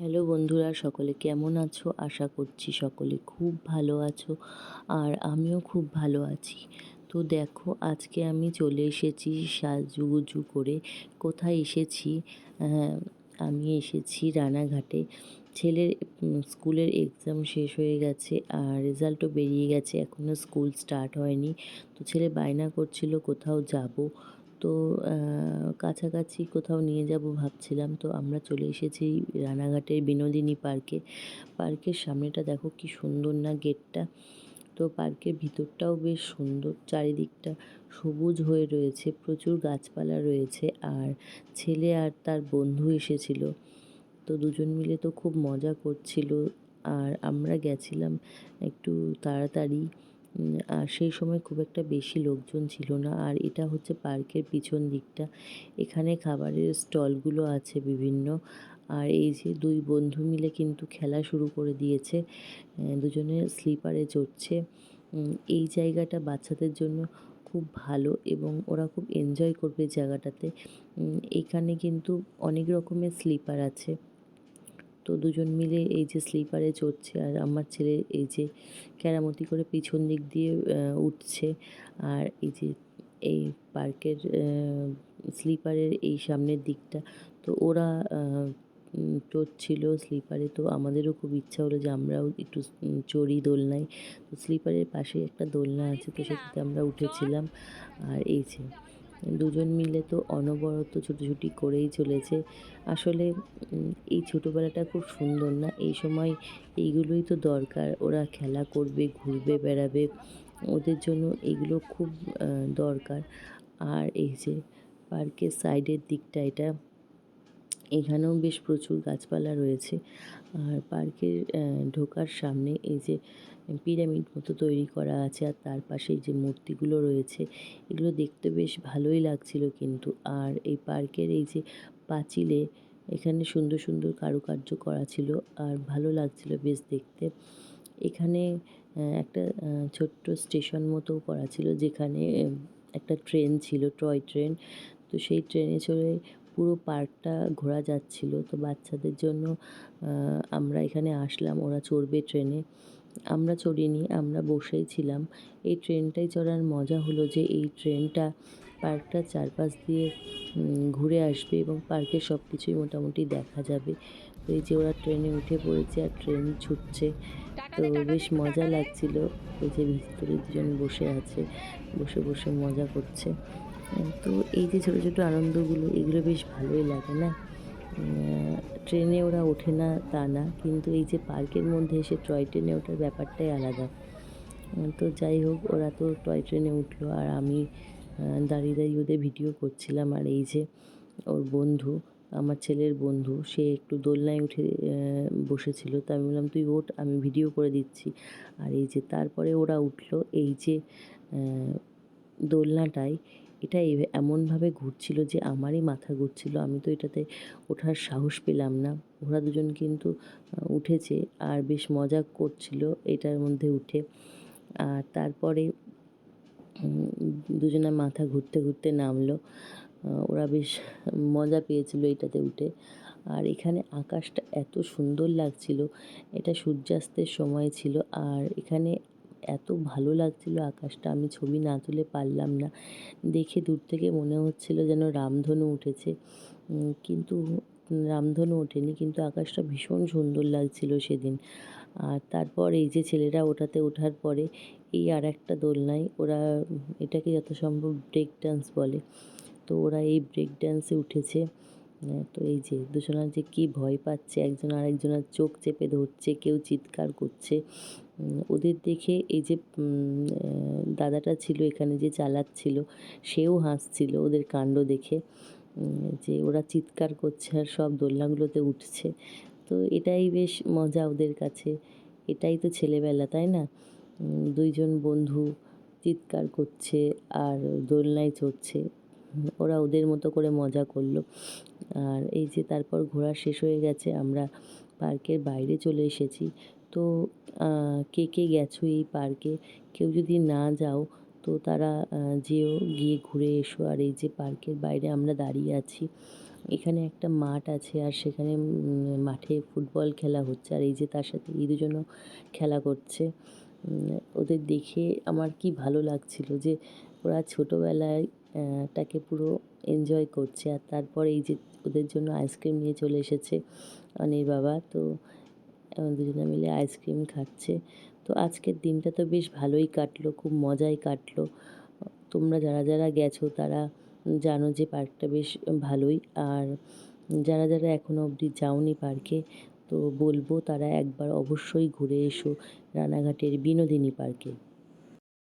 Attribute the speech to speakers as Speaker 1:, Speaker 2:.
Speaker 1: Hello বন্ধুরা সকলে কেমন আছো? আশা করছি সকলে খুব ভালো আছো আর আমিও খুব ভালো আছি। তো দেখো আজকে আমি চলে এসেছি সাজুগুজু করে। কোথায় এসেছি? আহ, আমি এসেছি রানাঘাটে। ছেলের স্কুলের এক্সাম শেষ হয়ে গেছে আর রেজাল্টও বেরিয়ে গেছে। এখনও স্কুল স্টার্ট হয়নি। তো ছেলে বায়না করছিল কোথাও যাব। তো কাছাকাছি কোথাও নিয়ে যাব ভাবছিলাম। তো আমরা চলে এসেছি রানাঘাটের বিনোদিনী পার্কে। পার্কের সামনেটা দেখো কি সুন্দর না গেটটা। তো পার্কের ভিতরটাও বেশ সুন্দর। চারিদিকটা সবুজ হয়ে রয়েছে, প্রচুর গাছপালা রয়েছে আর ছেলে আর তার বন্ধু এসেছিল। তো দুজন মিলে তো খুব মজা করছিল। আর আমরা গেছিলাম একটু তাড়াতাড়ি আর সেই সময় খুব একটা বেশি লোকজন ছিল না। আর এটা হচ্ছে পার্কের পিছন দিকটা। এখানে খাবারের স্টলগুলো আছে বিভিন্ন। আর এই যে দুই বন্ধু মিলে কিন্তু খেলা শুরু করে দিয়েছে। দুজনে স্লিপারে চড়ছে। এই জায়গাটা বাচ্চাদের জন্য খুব ভালো এবং ওরা খুব এনজয় করবে জায়গাটাতে। এখানে কিন্তু অনেক রকমের স্লিপার আছে। তো দুজন মিলে এই যে স্লিপারে চড়ছে আর আমার ছেলে এই যে কেরামতি করে পিছন দিক দিয়ে উঠছে আর এই যে এই পার্কের স্লিপারের এই সামনের দিকটা, তো ওরা চড়ছিল স্লিপারে, তো আমাদেরও খুব ইচ্ছা হলো যে আমরাও একটু চড়ি দোলনায়। তো স্লিপারের পাশে একটা দোলনা আছে, তো সেটাতে আমরা উঠেছিলাম আর এই যে দুজন মিলে তো অনবরত ছুটোছুটি করেই চলেছে। আসলে এই ছোটোবেলাটা খুব সুন্দর না? এই সময় এইগুলোই তো দরকার। ওরা খেলা করবে, ঘুরবে, বেড়াবে। ওদের জন্য এগুলো খুব দরকার। আর এই যে পার্কের সাইডের দিকটা, এটা এখানেও বেশ প্রচুর গাছপালা রয়েছে। আর পার্কের ঢোকার সামনে এই যে পিরামিড মতো তৈরি করা আছে আর তার পাশে যে মূর্তিগুলো রয়েছে, এগুলো দেখতে বেশ ভালোই লাগছিল কিন্তু। আর এই পার্কের এই যে পাঁচিলে এখানে সুন্দর সুন্দর কারুকার্য করা ছিল আর ভালো লাগছিল বেশ দেখতে। এখানে একটা ছোট্ট স্টেশন মতো করা ছিল যেখানে একটা ট্রেন ছিল, টয় ট্রেন। তো সেই ট্রেনে চড়ে পুরো পার্কটা ঘোরা যাচ্ছিল। তো বাচ্চাদের জন্য আমরা এখানে আসলাম, ওরা চড়বে ট্রেনে। আমরা চড়িনি আমরা বসেই ছিলাম। এই ট্রেনটাই চড়ার মজা হলো যে এই ট্রেনটা পার্কটার চারপাশ দিয়ে ঘুরে আসবে এবং পার্কের সব কিছুই মোটামুটি দেখা যাবে। তো এই যে ওরা ট্রেনে উঠে পড়েছে আর ট্রেন ছুটছে। তো বেশ মজা লাগছিল। এই যে ভিতরে দুজন বসে আছে বসে বসে মজা করছে। তো এই যে ছোটো ছোটো আনন্দগুলো এগুলো বেশ ভালোই লাগে না? ট্রেনে ওরা ওঠে না তা না, কিন্তু এই যে পার্কের মধ্যে এসে টয় ট্রেনে ওঠার ব্যাপারটাই আলাদা। তো যাই হোক, ওরা তো টয় ট্রেনে উঠল আর আমি দাঁড়িয়ে দাঁড়িয়ে ওদের ভিডিও করছিলাম। আর এই যে ওর বন্ধু, আমার ছেলের বন্ধু, সে একটু দোলনায় উঠে বসেছিল। তো আমি বললাম, তুই ওঠ, আমি ভিডিও করে দিচ্ছি। আর এই যে তারপরে ওরা উঠল, এই যে দোলনাটায় এটা এমনভাবে ঘুরছিল যে আমারই মাথা ঘুরছিল। আমি তো এটাতে ওঠার সাহস পেলাম না। ওরা দুজন কিন্তু উঠেছে আর বেশ মজা করছিল এটার মধ্যে উঠে। আর তারপরে দুজনের মাথা ঘুরতে ঘুরতে নামলো। ওরা বেশ মজা পেয়েছিল এটাতে উঠে। আর এখানে আকাশটা এত সুন্দর লাগছিল। এটা সূর্যাস্তের সময় ছিল। আর এখানে এত ভালো লাগছিল আকাশটা, আমি ছবি না তুলে পারলাম না। দেখে দূর থেকে মনে হচ্ছিল যেন রামধনু উঠেছে। কিন্তু রামধনু ওঠেনি, কিন্তু আকাশটা ভীষণ সুন্দর লাগছিল সেদিন। আর তারপর এই যে ছেলেরা ওঠাতে ওঠার পরে এই আর একটা দোলনায় ওরা, এটাকে যত সম্ভব ব্রেক ডান্স বলে। তো ওরা এই ব্রেক ডান্সে উঠেছে। তো এই যে দুজনার যে কি ভয় পাচ্ছে, একজন আর একজনের চোখ চেপে ধরছে, কেউ চিৎকার করছে। ওদের দেখে এই যে দাদাটা ছিল এখানে যে চালাচ্ছিল, সেও হাসছিল ওদের কাণ্ড দেখে যে ওরা চিৎকার করছে আর সব দোলনাগুলোতে উঠছে। তো এটাই বেশ মজা ওদের কাছে। এটাই তো ছেলেবেলা, তাই না? দুইজন বন্ধু চিৎকার করছে আর দোলনায় চড়ছে। ওরা ওদের মতো করে মজা করল। আর এই যে তারপর ঘোরা শেষ হয়ে গেছে, আমরা পার্কের বাইরে চলে এসেছি। তো কে কে গেছো এই পার্কে? কেউ যদি না যাও, তো তারা যেও, গিয়ে ঘুরে এসো। আর এই যে পার্কের বাইরে আমরা দাঁড়িয়ে আছি, এখানে একটা মাঠ আছে আর সেখানে মাঠে ফুটবল খেলা হচ্ছে। আর এই যে তার সাথে এই দুজনও খেলা করছে। ওদের দেখে আমার কি ভালো লাগছিল যে, ওরা ছোটোবেলায় টাকে পুরো এনজয় করছে। আর তারপর এই যে ওদের জন্য আইসক্রিম নিয়ে চলে এসেছে অনির বাবা। তো এখন দুজনে মিলে আইসক্রিম খাচ্ছে। তো আজকের দিনটা তো বেশ ভালোই কাটলো, খুব মজাই কাটলো। তোমরা যারা যারা গেছো তারা জানো যে পার্কটা বেশ ভালোই। আর যারা যারা এখনও অবধি যাওনি পার্কে, তো বলব তারা একবার অবশ্যই ঘুরে এসো রানাঘাটের বিনোদিনী পার্কে।